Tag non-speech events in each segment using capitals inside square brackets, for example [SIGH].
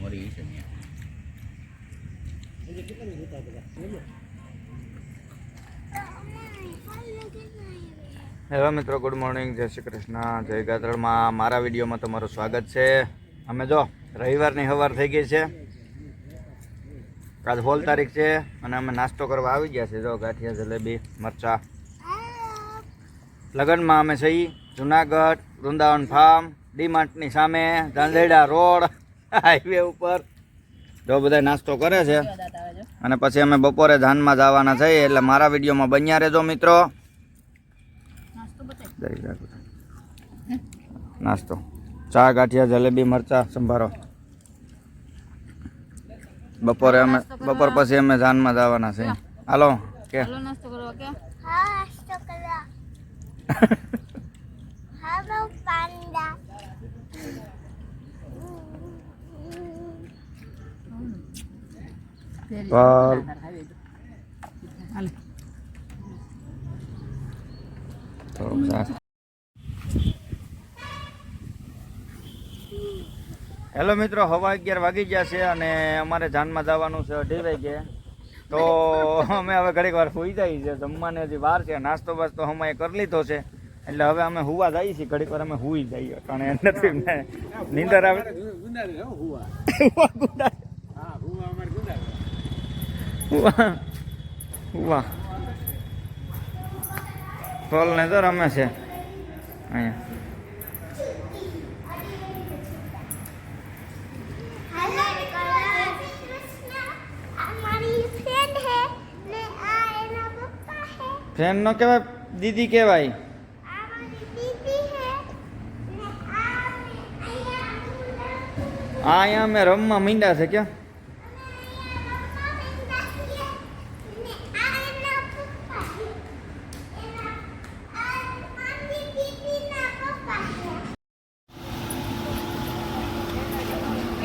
મોરી છે હેલો મિત્રો good morning જય શ્રી કૃષ્ણ. જય ગાત્રળમાં મારા વિડીયોમાં તમારું સ્વાગત છે. અમે જો રવિવારની સવાર થઈ ગઈ છે. આજ હોલ તારીખ છે અને અમે નાસ્તો કરવા આવી ગયા છે. જો ગાંઠિયા, જલેબી, મરચા. લગ્નમાં અમે છીએ જુનાગઢ, વૃંદાવન ફાર્મ ડીમાર્ટની સામે ધાંધેડા રોડ હાઈવે ઉપર. જો બધા નાસ્તો કરે છે. અને પછી અમે બપોરે ધાનમાં જવાના છીએ એટલે મારા વિડીયોમાં બન્યા રહેજો મિત્રો. નાસ્તો ચા ગાંઠિયા જલેબી મરચા સંભારો. બપોરે અમે બપોર પછી અમે ધાનમાં જવાના છીએ. હાલો કે? નાસ્તો કરવા કે? હા [LAUGHS] પર થોડુંક શાક હેલો મિત્રો. હવા અગિયાર વાગી ગયા છે અને અમારે જાનમાં જવાનું છે અઢી વાગે તો અમે હવે ઘડીક વાર સુઈ જઈએ છે જમવાની હજી વાર છે. નાસ્તો બાસ્તો અમે કરી લીધો છે. એટલે હવે અમે હુવા જઈએ છીએ. ઘડીક વાર અમે હુઈ જઈએ. કારણ નથી નીંદર આવે. ગુંડા. [LAUGHS] હુવા હુવા ટોલ ને તો રમે છે અહીંયા હેલો કૃષ્ણ આ મારી ફ્રેન્ડ હે ને આ એના પપ્પા હે ફ્રેન્ડ નો કહેવાય દીદી કહેવાય આ મારી દીદી હે ને આ અહીંયા આ અહીંયા અમે રમવા મીંડા છે ક્યાં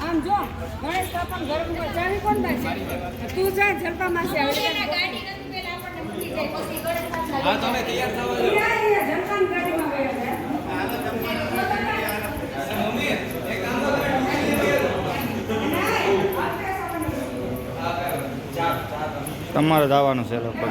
આમ જો ગણેશ બાપા ઘર જાવી કોણ થાય તું જા જલપા માસી આવે હા તમે તૈયાર થવા જલપાન ગાડીમાં ગયા છે. તમારે જવાનું છે લોકો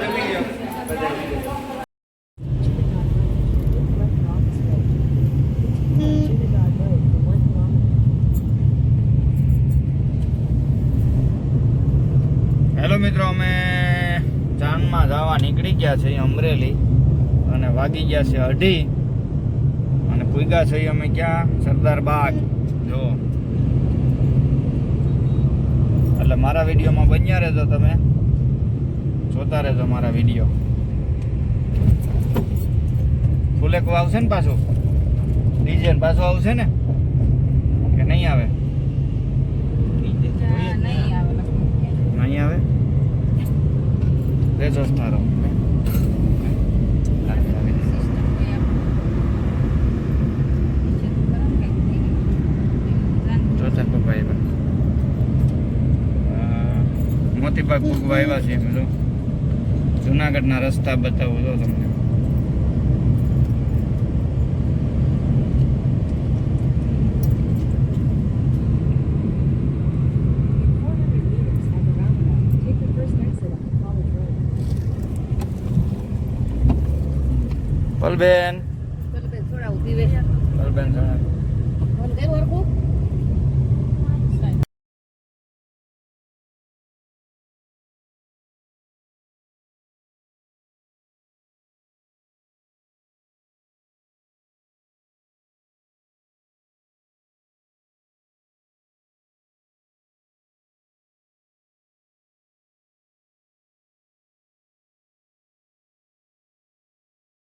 હેલો મિત્રો, અમે જાનમાં જવા નીકળી ગયા છીએ અમરેલી અને વાગી ગયા છે અઢી. અને પૂગ્યા છીએ અમે ક્યાં? સરદાર બાગ. જો એટલે મારા વિડીયોમાં બન્યા રહેજો તમે. જોતા રહેજો મારા વીડિયો ફુલેકો આવશે ને પાછું? ડીજે પાછું આવશે ને? કે નહીં આવે? નહીં આવે રેજો તારો મોતીબાગ ભૂગવા આવ્યા છે એમ જુનાગઢના રસ્તા બતાવું તો તમને. પલબેન. પલબેન થોડા ઊભી પલબેન હરખું.